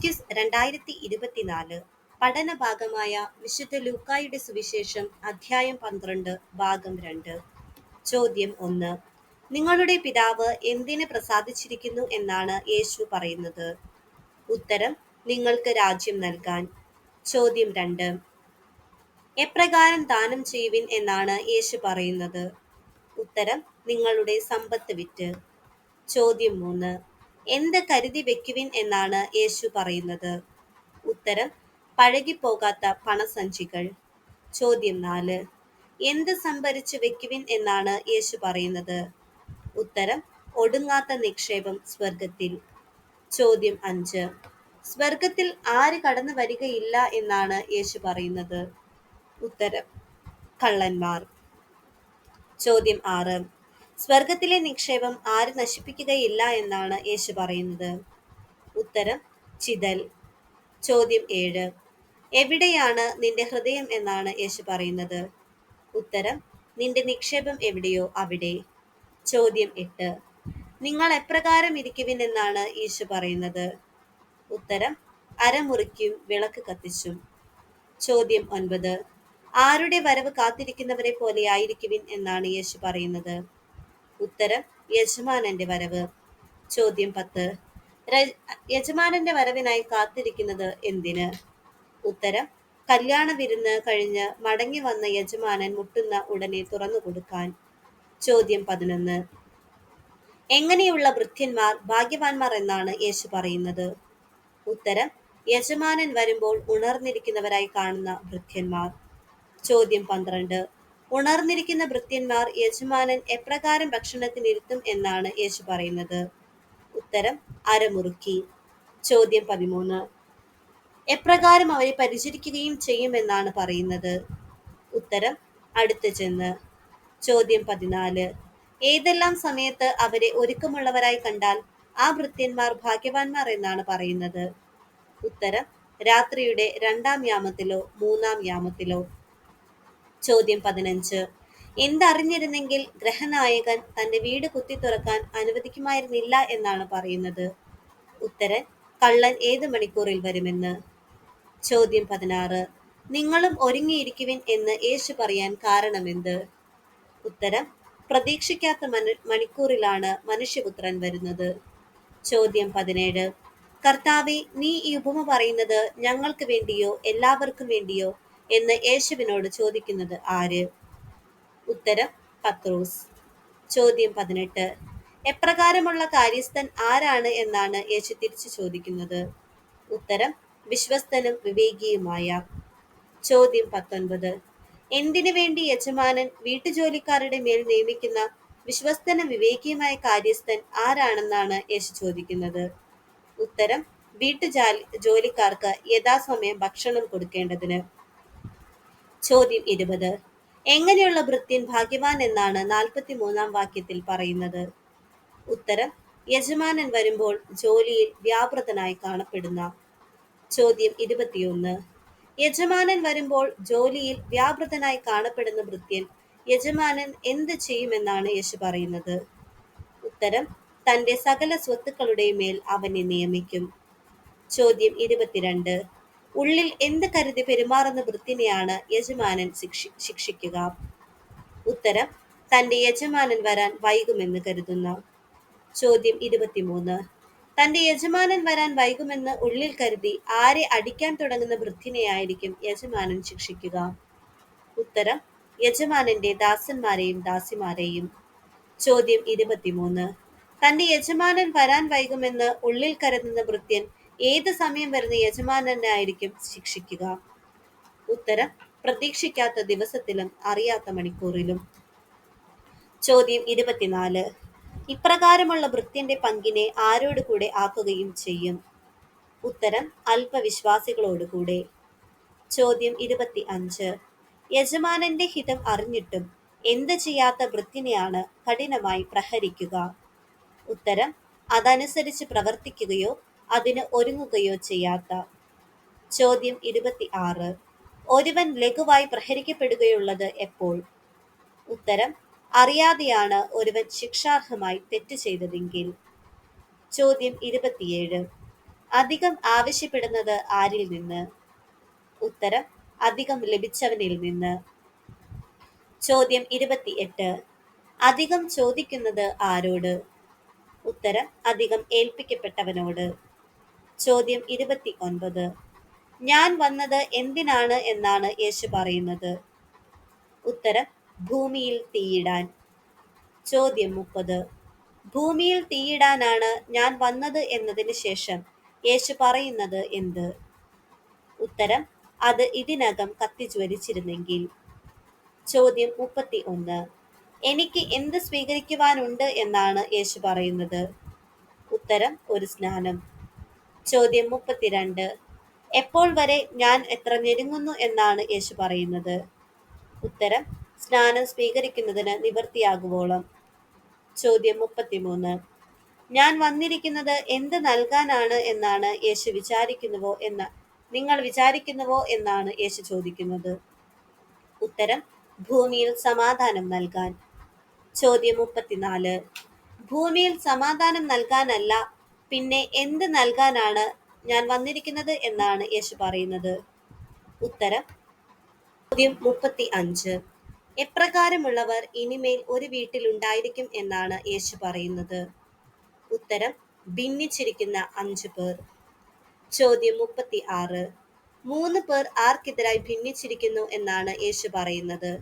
Quiz രണ്ടായിരത്തി ഇരുപത്തിനാല് പഠന ഭാഗമായ വിശുദ്ധ ലൂക്കായുടെ സുവിശേഷം അധ്യായം പന്ത്രണ്ട് ഭാഗം രണ്ട്. ചോദ്യം ഒന്ന്. നിങ്ങളുടെ പിതാവ് എന്തിനെ പ്രസാദിച്ചിരിക്കുന്നു എന്നാണ് യേശു പറയുന്നത്? ഉത്തരം നിങ്ങൾക്ക് രാജ്യം നൽകാൻ. ചോദ്യം രണ്ട്. എപ്രകാരം ദാനം ചെയ്യുവിൻ എന്നാണ് യേശു പറയുന്നത്? ഉത്തരം നിങ്ങളുടെ സമ്പത്ത് വിറ്റ്. ചോദ്യം മൂന്ന്. എന്ത് കരുതി വെക്കുവിൻ എന്നാണ് യേശു പറയുന്നത്? ഉത്തരം പഴകിപ്പോകാത്ത പണസഞ്ചികൾ. ചോദ്യം നാല് എന്ത് സംഭരിച്ച് വെക്കുവിൻ എന്നാണ് യേശു പറയുന്നത്? ഉത്തരം ഒടുങ്ങാത്ത നിക്ഷേപം സ്വർഗത്തിൽ ചോദ്യം അഞ്ച് സ്വർഗത്തിൽ ആര് കടന്നു വരികയില്ല എന്നാണ് യേശു പറയുന്നത്? ഉത്തരം കള്ളന്മാർ. ചോദ്യം ആറ് സ്വർഗത്തിലെ നിക്ഷേപം ആര് നശിപ്പിക്കുകയില്ല എന്നാണ് യേശു പറയുന്നത്. ഉത്തരം ചിതൽ. ചോദ്യം ഏഴ്. എവിടെയാണ് നിന്റെ ഹൃദയം എന്നാണ് യേശു പറയുന്നത്. ഉത്തരം നിന്റെ നിക്ഷേപം എവിടെയോ അവിടെ. ചോദ്യം എട്ട്. നിങ്ങൾ എപ്രകാരം ഇരിക്കുവിൻ എന്നാണ് യേശു പറയുന്നത്. ഉത്തരം അരമുറിക്കും വിളക്ക് കത്തിച്ചും. ചോദ്യം ഒൻപത്. ആരുടെ വരവ് കാത്തിരിക്കുന്നവരെ പോലെ ആയിരിക്കുവിൻ എന്നാണ് യേശു പറയുന്നത്. ഉത്തരം യജമാനന്റെ വരവ്. ചോദ്യം പത്ത്. യജമാനന്റെ വരവിനായി കാത്തിരിക്കുന്നത് എന്തിന്? ഉത്തരം കല്യാണ വിരുന്ന് കഴിഞ്ഞ് മടങ്ങി വന്ന യജമാനൻ മുട്ടുന്ന ഉടനെ തുറന്നു കൊടുക്കാൻ. ചോദ്യം പതിനൊന്ന്. എങ്ങനെയുള്ള ഭൃത്യന്മാർ ഭാഗ്യവാന്മാർ എന്നാണ് യേശു പറയുന്നത്. ഉത്തരം യജമാനൻ വരുമ്പോൾ ഉണർന്നിരിക്കുന്നവരായി കാണുന്ന ഭൃത്യന്മാർ ചോദ്യം പന്ത്രണ്ട്. ഉണർന്നിരിക്കുന്ന ഭൃത്യന്മാർ യജമാനൻ എപ്രകാരം ഭക്ഷണത്തിനിരുത്തും എന്നാണ് യേശു പറയുന്നത്. ഉത്തരം അരമുറുക്കി. ചോദ്യം പതിമൂന്ന്. എപ്രകാരം അവരെ പരിചരിക്കുകയും ചെയ്യുമെന്നാണ് പറയുന്നത്? ഉത്തരം അടുത്ത് ചെന്ന്. ചോദ്യം പതിനാല്. ഏതെല്ലാം സമയത്ത് അവരെ ഒരുക്കമുള്ളവരായി കണ്ടാൽ ആ ഭൃത്യന്മാർ ഭാഗ്യവാന്മാർ എന്നാണ് പറയുന്നത്? ഉത്തരം രാത്രിയുടെ രണ്ടാം യാമത്തിലോ മൂന്നാം യാമത്തിലോ. ചോദ്യം പതിനഞ്ച്. എന്തറിഞ്ഞിരുന്നെങ്കിൽ ഗ്രഹനായകൻ തന്റെ വീട് കുത്തി തുറക്കാൻ അനുവദിക്കുമായിരുന്നില്ല എന്നാണ് പറയുന്നത്. ഉത്തരൻ കള്ളൻ ഏത് മണിക്കൂറിൽ വരുമെന്ന്? ചോദ്യം പതിനാറ്. നിങ്ങളും ഒരുങ്ങിയിരിക്കുവിൻ എന്ന് യേശു പറയാൻ കാരണമെന്ത്? ഉത്തരം പ്രതീക്ഷിക്കാത്ത മണിക്കൂറിലാണ് മനുഷ്യപുത്രൻ വരുന്നത്. ചോദ്യം പതിനേഴ്. കർത്താവെ നീ ഈ ഉപമ പറയുന്നത് ഞങ്ങൾക്ക് വേണ്ടിയോ എല്ലാവർക്കും വേണ്ടിയോ എന്ന് യേശുവിനോട് ചോദിക്കുന്നത് ആര്? ഉത്തരം പത്രോസ്. ചോദ്യം പതിനെട്ട്. എപ്രകാരമുള്ള കാര്യസ്ഥൻ ആരാണ് എന്നാണ് യേശു തിരിച്ചു ചോദിക്കുന്നത്. ഉത്തരം വിശ്വസ്തനും വിവേകിയുമായ. ചോദ്യം പത്തൊൻപത്. എന്തിനു വേണ്ടി യജമാനൻ വീട്ടുജോലിക്കാരുടെ മേൽ നിയമിക്കുന്ന വിശ്വസ്തനും വിവേകിയുമായ കാര്യസ്ഥൻ ആരാണെന്നാണ് യേശു ചോദിക്കുന്നത്. ഉത്തരം വീട്ടുജാലി ജോലിക്കാർക്ക് യഥാസമയം ഭക്ഷണം കൊടുക്കേണ്ടതിന്. ചോദ്യം ഇരുപത്. എങ്ങനെയുള്ള ഭൃത്യൻ ഭാഗ്യവാൻ എന്നാണ് നാൽപ്പത്തി മൂന്നാം വാക്യത്തിൽ പറയുന്നത്. ഉത്തരം യജമാനൻ വരുമ്പോൾ ജോലിയിൽ വ്യാപൃതനായി കാണപ്പെടുന്ന ചോദ്യം ഇരുപത്തിയൊന്ന്. യജമാനൻ വരുമ്പോൾ ജോലിയിൽ വ്യാപൃതനായി കാണപ്പെടുന്ന ഭൃത്യൻ യജമാനൻ എന്ത് ചെയ്യുമെന്നാണ് യേശു പറയുന്നത്? ഉത്തരം തന്റെ സകല സ്വത്തുക്കളുടെ മേൽ അവനെ നിയമിക്കും. ചോദ്യം ഇരുപത്തിരണ്ട്. ഉള്ളിൽ എന്ത് കരുതി പെരുമാറുന്ന വൃത്തിനെയാണ് യജമാനൻ ശിക്ഷി ശിക്ഷിക്കുക? ഉത്തരം തന്റെ യജമാനൻ വരാൻ വൈകുമെന്ന് കരുതുന്ന. ചോദ്യം ഇരുപത്തിമൂന്ന്. തന്റെ യജമാനൻ വരാൻ വൈകുമെന്ന് ഉള്ളിൽ കരുതി ആരെ അടിക്കാൻ തുടങ്ങുന്ന വൃദ്ധിനെയായിരിക്കും യജമാനൻ ശിക്ഷിക്കുക? ഉത്തരം യജമാനന്റെ ദാസന്മാരെയും ദാസിമാരെയും. ചോദ്യം ഇരുപത്തിമൂന്ന്. തന്റെ യജമാനൻ വരാൻ വൈകുമെന്ന് ഉള്ളിൽ കരുതുന്ന ഭൃത്യൻ ഏത് സമയം വരുന്ന യജമാനനായിരിക്കും ശിക്ഷിക്കുക? ഉത്തരം പ്രതീക്ഷിക്കാത്ത ദിവസത്തിലും അറിയാത്ത മണിക്കൂറിലും. ചോദ്യം ഇരുപത്തിനാല്. ഇപ്രകാരമുള്ള വൃത്തിന്റെ പങ്കിനെ ആരോട് കൂടെ ആക്കുകയും ചെയ്യും? ഉത്തരം അല്പവിശ്വാസികളോടുകൂടെ. ചോദ്യം ഇരുപത്തി അഞ്ച് യജമാനന്റെ ഹിതം അറിഞ്ഞിട്ടും എന്ത് ചെയ്യാത്ത വൃത്തിനെയാണ് കഠിനമായി പ്രഹരിക്കുക? ഉത്തരം അതനുസരിച്ച് പ്രവർത്തിക്കുകയോ അതിന് ഒരുങ്ങുകയോ ചെയ്യാത്ത. ചോദ്യം ഇരുപത്തി ആറ് ഒരുവൻ ലഘുവായി പ്രഹരിക്കപ്പെടുകയുള്ളത് എപ്പോൾ? ഉത്തരം അറിയാതെയാണ് ഒരുവൻ ശിക്ഷാർഹമായി തെറ്റ് ചെയ്തതെങ്കിൽ. ചോദ്യം ഇരുപത്തിയേഴ്. അധികം ആവശ്യപ്പെടുന്നത് ആരിൽ നിന്ന്? ഉത്തരം അധികം ലഭിച്ചവനിൽ നിന്ന്. ചോദ്യം ഇരുപത്തി എട്ട് അധികം ചോദിക്കുന്നത് ആരോട്? ഉത്തരം അധികം ഏൽപ്പിക്കപ്പെട്ടവനോട്. ചോദ്യം ഇരുപത്തി ഒൻപത് ഞാൻ വന്നത് എന്തിനാണ് എന്നാണ് യേശു പറയുന്നത്. ഉത്തരം ഭൂമിയിൽ തീയിടാൻ. ചോദ്യം മുപ്പത്. ഭൂമിയിൽ തീയിടാനാണ് ഞാൻ വന്നത് എന്നതിന് ശേഷം യേശു പറയുന്നത് എന്ത്? ഉത്തരം അത് ഇതിനകം കത്തിജ്വലിച്ചിരുന്നെങ്കിൽ. ചോദ്യം മുപ്പത്തി ഒന്ന് എനിക്ക് എന്ത് സ്വീകരിക്കുവാനുണ്ട് എന്നാണ് യേശു പറയുന്നത്. ഉത്തരം ഒരു സ്നാനം. ചോദ്യം മുപ്പത്തിരണ്ട്. എപ്പോൾ വരെ ഞാൻ എത്ര ഞെരുങ്ങുന്നു എന്നാണ് യേശു പറയുന്നത്. ഉത്തരം സ്നാനം സ്വീകരിക്കുന്നതിന് നിവൃത്തിയാകുവോളം. ചോദ്യം മുപ്പത്തിമൂന്ന്. ഞാൻ വന്നിരിക്കുന്നത് എന്ത് നൽകാനാണ് എന്നാണ് യേശു വിചാരിക്കുന്നുവോ എന്ന നിങ്ങൾ വിചാരിക്കുന്നുവോ എന്നാണ് യേശു ചോദിക്കുന്നത്. ഉത്തരം ഭൂമിയിൽ സമാധാനം നൽകാൻ. ചോദ്യം മുപ്പത്തിനാല്. ഭൂമിയിൽ സമാധാനം നൽകാനല്ല പിന്നെ എന്ത് നൽകാനാണ് ഞാൻ വന്നിരിക്കുന്നത് എന്നാണ് യേശു പറയുന്നത്. ഉത്തരം ചോദ്യം മുപ്പത്തി അഞ്ച് എപ്രകാരമുള്ളവർ ഇനിമേൽ ഒരു വീട്ടിലുണ്ടായിരിക്കും എന്നാണ് യേശു പറയുന്നത്. ഉത്തരം ഭിന്നിച്ചിരിക്കുന്ന അഞ്ചു പേർ. ചോദ്യം മുപ്പത്തി ആറ് മൂന്ന് പേർ ആർക്കെതിരായി ഭിന്നിച്ചിരിക്കുന്നു എന്നാണ് യേശു പറയുന്നത്.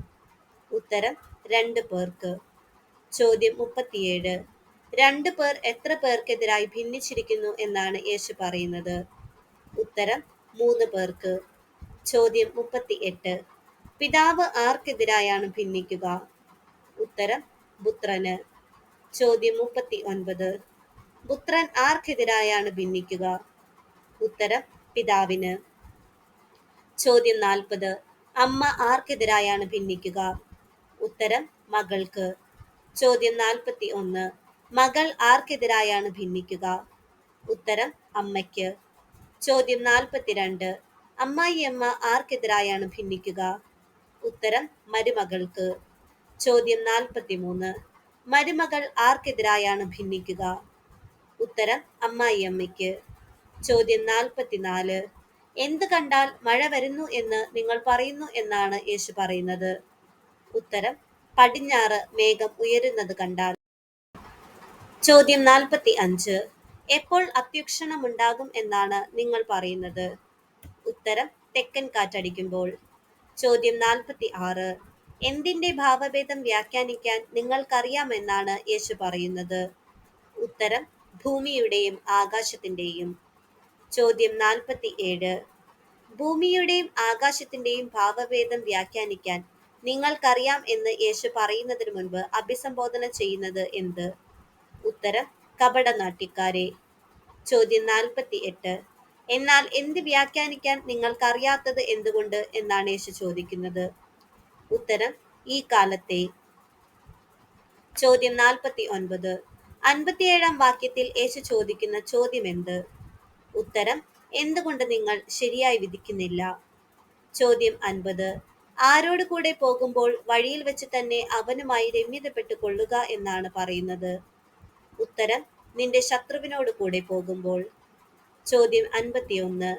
ഉത്തരം രണ്ട് പേർക്ക്. ചോദ്യം മുപ്പത്തിയേഴ്. രണ്ട് പേർ എത്ര പേർക്കെതിരായി ഭിന്നിച്ചിരിക്കുന്നു എന്നാണ് യേശു പറയുന്നത്. ഉത്തരം മൂന്ന് പേർക്ക്. ചോദ്യം മുപ്പത്തി എട്ട് പിതാവ് ആർക്കെതിരായാണ് ഭിന്നിക്കുക? ഉത്തരം പുത്രന്. ചോദ്യം മുപ്പത്തി ഒൻപത് പുത്രൻ ആർക്കെതിരായാണ് ഭിന്നിക്കുക? ഉത്തരം പിതാവിന്. ചോദ്യം നാൽപ്പത്. അമ്മ ആർക്കെതിരായാണ് ഭിന്നിക്കുക? ഉത്തരം മകൾക്ക്. ചോദ്യം നാൽപ്പത്തി ഒന്ന് മകൾ ആർക്കെതിരായാണ് ഭിന്നിക്കുക? ഉത്തരം അമ്മയ്ക്ക്. ചോദ്യം നാൽപ്പത്തിരണ്ട്. അമ്മായിയമ്മ ആർക്കെതിരായാണ് ഭിന്നിക്കുക? ഉത്തരം മരുമകൾക്ക്. ചോദ്യം നാൽപ്പത്തിമൂന്ന്. മരുമകൾ ആർക്കെതിരായാണ് ഭിന്നിക്കുക? ഉത്തരം അമ്മായിയമ്മയ്ക്ക് ചോദ്യം നാൽപ്പത്തിനാല്. എന്ത് കണ്ടാൽ മഴ വരുന്നു എന്ന് നിങ്ങൾ പറയുന്നു എന്നാണ് യേശു പറയുന്നത്? ഉത്തരം പടിഞ്ഞാറ് മേഘം ഉയരുന്നത് കണ്ടാൽ. ചോദ്യം നാൽപ്പത്തി അഞ്ച് എപ്പോൾ അത്യുക്ഷണമുണ്ടാകും എന്നാണ് നിങ്ങൾ പറയുന്നത്? ഉത്തരം തെക്കൻ കാറ്റടിക്കുമ്പോൾ. ചോദ്യം നാൽപ്പത്തി ആറ് എന്തിന്റെ ഭാവഭേദം വ്യാഖ്യാനിക്കാൻ നിങ്ങൾക്കറിയാമെന്നാണ് യേശു പറയുന്നത്. ഉത്തരം ഭൂമിയുടെയും ആകാശത്തിന്റെയും. ചോദ്യം നാൽപ്പത്തി ഏഴ് ഭൂമിയുടെയും ആകാശത്തിന്റെയും ഭാവഭേദം വ്യാഖ്യാനിക്കാൻ നിങ്ങൾക്കറിയാം എന്ന് യേശു പറയുന്നതിന് മുൻപ് അഭിസംബോധന ചെയ്യുന്നത് എന്ത്? ഉത്തരം കപടനാട്യക്കാരെ. ചോദ്യം നാൽപ്പത്തി എട്ട് എന്നാൽ എന്ത് വ്യാഖ്യാനിക്കാൻ നിങ്ങൾക്കറിയാത്തത് എന്തുകൊണ്ട് എന്നാണ് യേശു ചോദിക്കുന്നത്. ഉത്തരം ഈ കാലത്തെ. ചോദ്യം നാൽപ്പത്തി ഒൻപത് അൻപത്തിയേഴാം വാക്യത്തിൽ യേശു ചോദിക്കുന്ന ചോദ്യം എന്ത്? ഉത്തരം എന്തുകൊണ്ട് നിങ്ങൾ ശരിയായി വിധിക്കുന്നില്ല? ചോദ്യം അൻപത്. ആരോട് കൂടെ പോകുമ്പോൾ വഴിയിൽ വെച്ച് തന്നെ അവനുമായി രമ്യതപ്പെട്ടു കൊള്ളുക എന്നാണ് പറയുന്നത്. ഉത്തരം നിന്റെ ശത്രുവിനോട് കൂടെ പോകുമ്പോൾ. ചോദ്യം അൻപത്തിയൊന്ന്.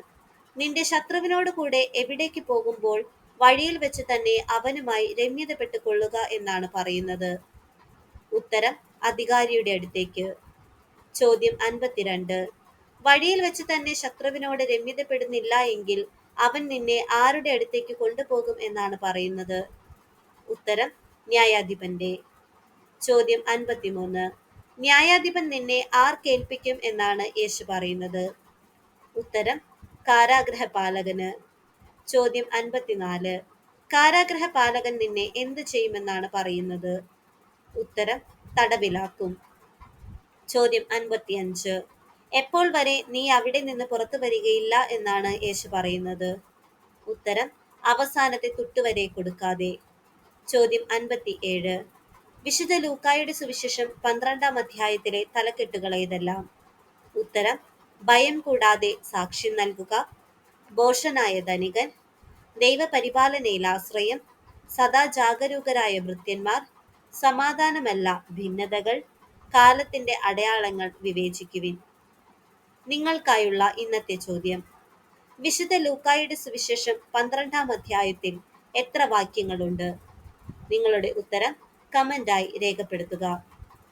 നിന്റെ ശത്രുവിനോട് കൂടെ എവിടേക്ക് പോകുമ്പോൾ വഴിയിൽ വെച്ച് തന്നെ അവനുമായി രമ്യതപ്പെട്ട് കൊള്ളുക എന്നാണ് പറയുന്നത്. ഉത്തരം അധികാരിയുടെ അടുത്തേക്ക്. ചോദ്യം അൻപത്തിരണ്ട്. വഴിയിൽ വെച്ച് തന്നെ ശത്രുവിനോട് രമ്യതപ്പെടുന്നില്ല എങ്കിൽ അവൻ നിന്നെ ആരുടെ അടുത്തേക്ക് കൊണ്ടുപോകും എന്നാണ് പറയുന്നത്. ഉത്തരം ന്യായാധിപന്റെ. ചോദ്യം അൻപത്തിമൂന്ന്. ന്യായാധിപൻ നിന്നെ ആർ കേൾപ്പിക്കും എന്നാണ് യേശു പറയുന്നത്. ഉത്തരം കാരാഗ്രഹ പാലകന് ചോദ്യം അൻപത്തിനാല്. കാരാഗ്രഹപാലകൻ നിന്നെ എന്ത് ചെയ്യുമെന്നാണ് പറയുന്നത്? ഉത്തരം തടവിലാക്കും. ചോദ്യം അൻപത്തിയഞ്ച്. എപ്പോൾ വരെ നീ അവിടെ നിന്ന് പുറത്തു വരികയില്ല എന്നാണ് യേശു പറയുന്നത്? ഉത്തരം അവസാനത്തെ തുട്ടുവരെ കൊടുക്കാതെ. ചോദ്യം അൻപത്തി ഏഴ് വിശുദ്ധ ലൂക്കായുടെ സുവിശേഷം പന്ത്രണ്ടാം അധ്യായത്തിലെ തലക്കെട്ടുകൾ ഏതെല്ലാം ഉത്തരം ഭയം കൂടാതെ സാക്ഷ്യം നൽകുക. ബോഷനായ ധനികൻ ദൈവപരിപാലനയിൽ ആശ്രയം സദാ ജാഗരൂകരായ വൃത്യന്മാർ സമാധാനമല്ല ഭിന്നതകൾ കാലത്തിന്റെ അടയാളങ്ങൾ വിവേചിക്കുവിൻ. നിങ്ങൾക്കായുള്ള ഇന്നത്തെ ചോദ്യം. വിശുദ്ധ ലൂക്കായുടെ സുവിശേഷം പന്ത്രണ്ടാം അധ്യായത്തിൽ എത്ര വാക്യങ്ങളുണ്ട്? നിങ്ങളുടെ ഉത്തരം കമന്റായി രേഖപ്പെടുത്തുക.